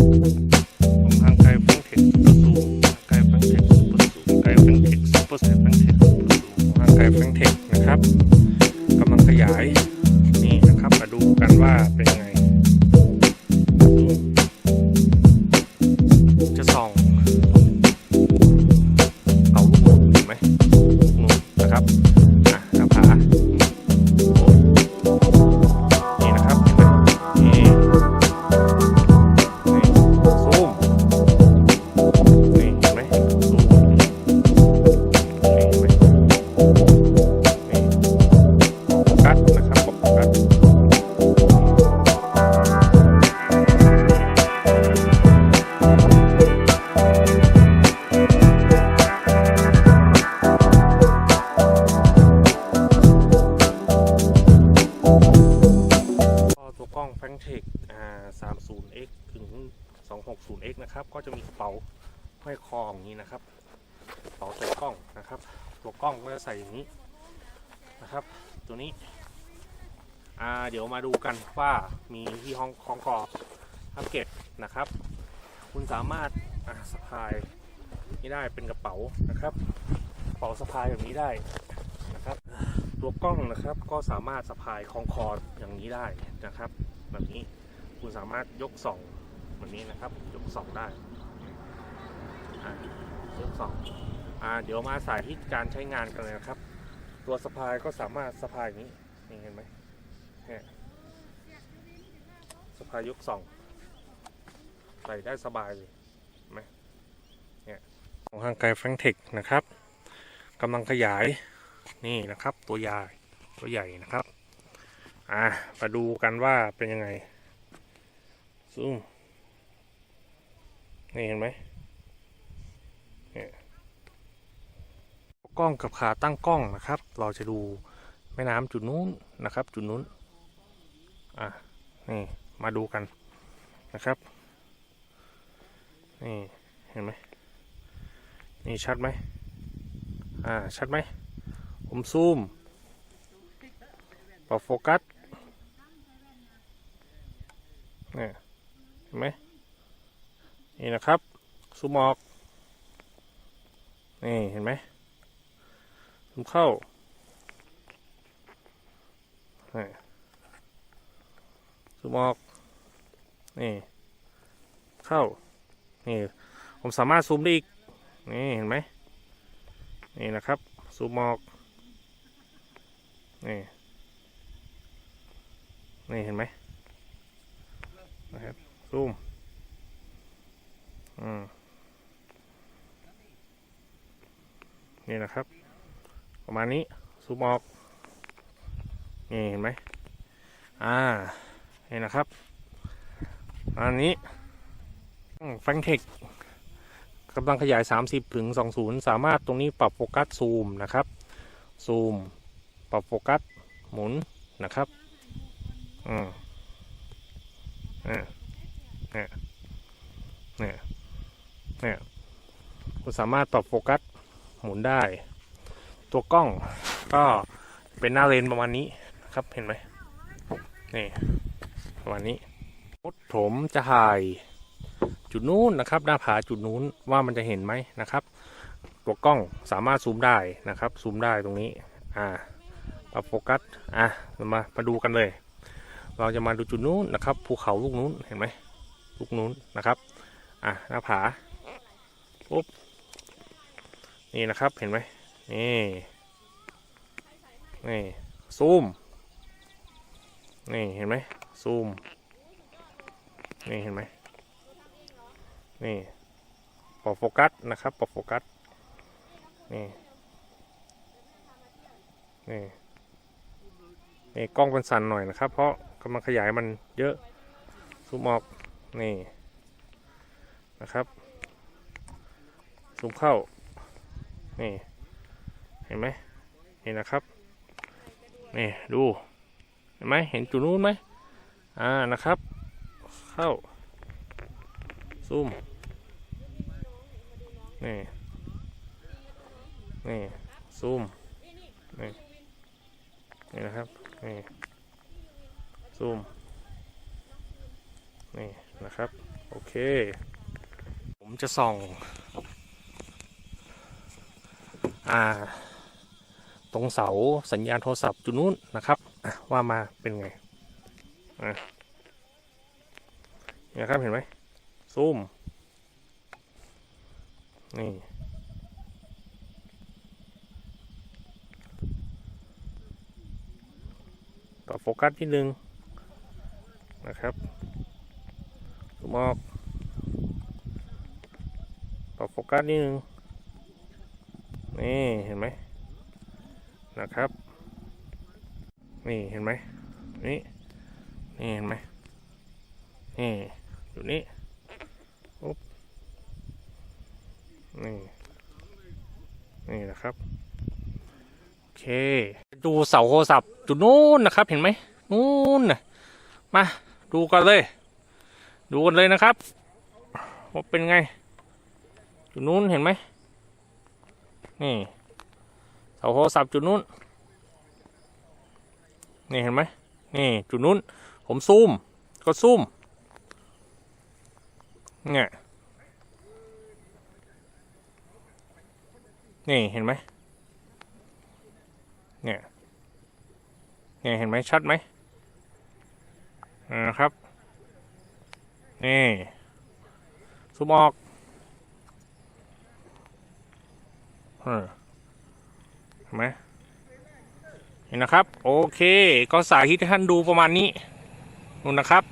ขอ นี้นะครับกระเป๋าใส่กล้องนะครับ ตัวกล้องก็จะใส่อย่างนี้นะครับ ตัวนี้อ่าเดี๋ยวมาดูกันว่ามีที่ห้องคล้องคออัปเกรดนะครับ คุณสามารถสะพายนี่ได้เป็นกระเป๋านะครับกระเป๋าสะพายแบบนี้ได้นะครับ ตัวกล้องนะครับก็สามารถสะพายคล้องคออย่างนี้ได้นะครับ แบบนี้คุณสามารถยกส่องแบบนี้นะครับ ยกส่องได้ สองอ่าเดี๋ยวมาสายที่การใช้งานกันเลยนะครับ ตัวสะพายก็สามารถสะพายอย่างนี้นี่เห็นไหมเนี่ยสะพายยกส่องใส่ได้สบายเลยไหมเนี่ยของทางไกลแฟงเทคนะครับกำลังขยายนี่นะครับ ตัวใหญ่ตัวใหญ่นะครับอ่ามาดูกันว่าเป็นยังไงซูมนี่เห็นไหมเนี่ย กล้องกับขาตั้งกล้องนะครับ เราจะดูแม่น้ำจุดนู้นนะครับ จุดนู้นอะนี่มาดูกันนะครับนี่เห็นไหมนี่ชัดไหมอ่าชัดไหมผมซูมปรับโฟกัสเนี่ยเห็นไหมนี่นะครับซูมออกนี่เห็นไหม ซูมเข้านี่ซูมออก นี่ เข้า นี่ ผมสามารถซูมได้อีก นี่ เห็นไหม นี่นะครับ ซูมออก นี่ นี่เห็นไหมนะครับ ซูม อืม นี่นะครับ ประมาณนี้ซูมออกนี่เห็นไหมอ่านี่นะครับ อันนี้แฟงเทคกำลังขยาย 30 ถึง 20 สามารถตรงนี้ปรับโฟกัสซูมนะครับ ซูม ปรับโฟกัส หมุนนะครับ อืมเนี่ยเนี่ยเนี่ยเนี่ยคุณสามารถปรับโฟกัส หมุนได้ ตัวกล้องก็เป็นหน้าเลนประมาณนี้นะครับเห็นไหมนี่ประมาณนี้ผมจะถ่ายจุดนู้นนะครับ หน้าผาจุดนู้นว่ามันจะเห็นไหมนะครับ ตัวกล้องสามารถซูมได้นะครับซูมได้ตรงนี้อ่าปรับโฟกัสอะเรามามาดูกันเลย เราจะมาดูจุดนู้นนะครับภูเขาลูกนู้นเห็นไหมลูกนู้นนะครับอะหน้าผาปุ๊บนี่นะครับเห็นไหม นี่ นี่ ซูม นี่ เห็นไหมซูม นี่ เห็นไหมนี่ปรับโฟกัสนะครับปรับโฟกัส นี่ นี่นี่กล้องเป็นสั่นหน่อยนะครับ เพราะกำลังขยายมันเยอะ ซูมออกนี่นะครับ ซูมเข้า นี่ เห็นไหมนี่นะครับนี่ดูเห็นไหมเห็นจุดนู้นไหมอ่านะครับ เข้าซูมนี่นี่ซูมนี่นี่นะครับนี่ซูมนี่นะครับ โอเค ผมจะส่อง อ่า ตรงเสาสัญญาณโทรศัพท์จุดนู้นนะครับว่ามาเป็นไงอะครับเห็นไหมซูมนี่ต่อโฟกัสนิดนึงนะครับซูมออกต่อโฟกัสนิดนึงนี่เห็นไหม นะครับ นี่เห็นไหมนี่นี่เห็นไหมนี่อยู่นี่ปุ๊บนี่นี่นะครับโอเค ดูเสาโทรศัพท์จุดนู้นนะครับ เห็นไหมนู้นนะมาดูกันเลย ดูกันเลยนะครับว่าเป็นไงจุดนู้นเห็นไหมนี่ เสาโทรศัพท์จุดนู้น นี่เห็นไหมนี่จุดนู้น ผมซูม ก็ซูม เนี่ย นี่เห็นไหมเนี่ย เนี่ยเห็นไหมชัดไหมอ่านะครับ นี่ซูมออกออเห็น ไหมเห็นนะครับ โอเค ก็สาธิตให้ท่านดูประมาณนี้นู่นนะครับ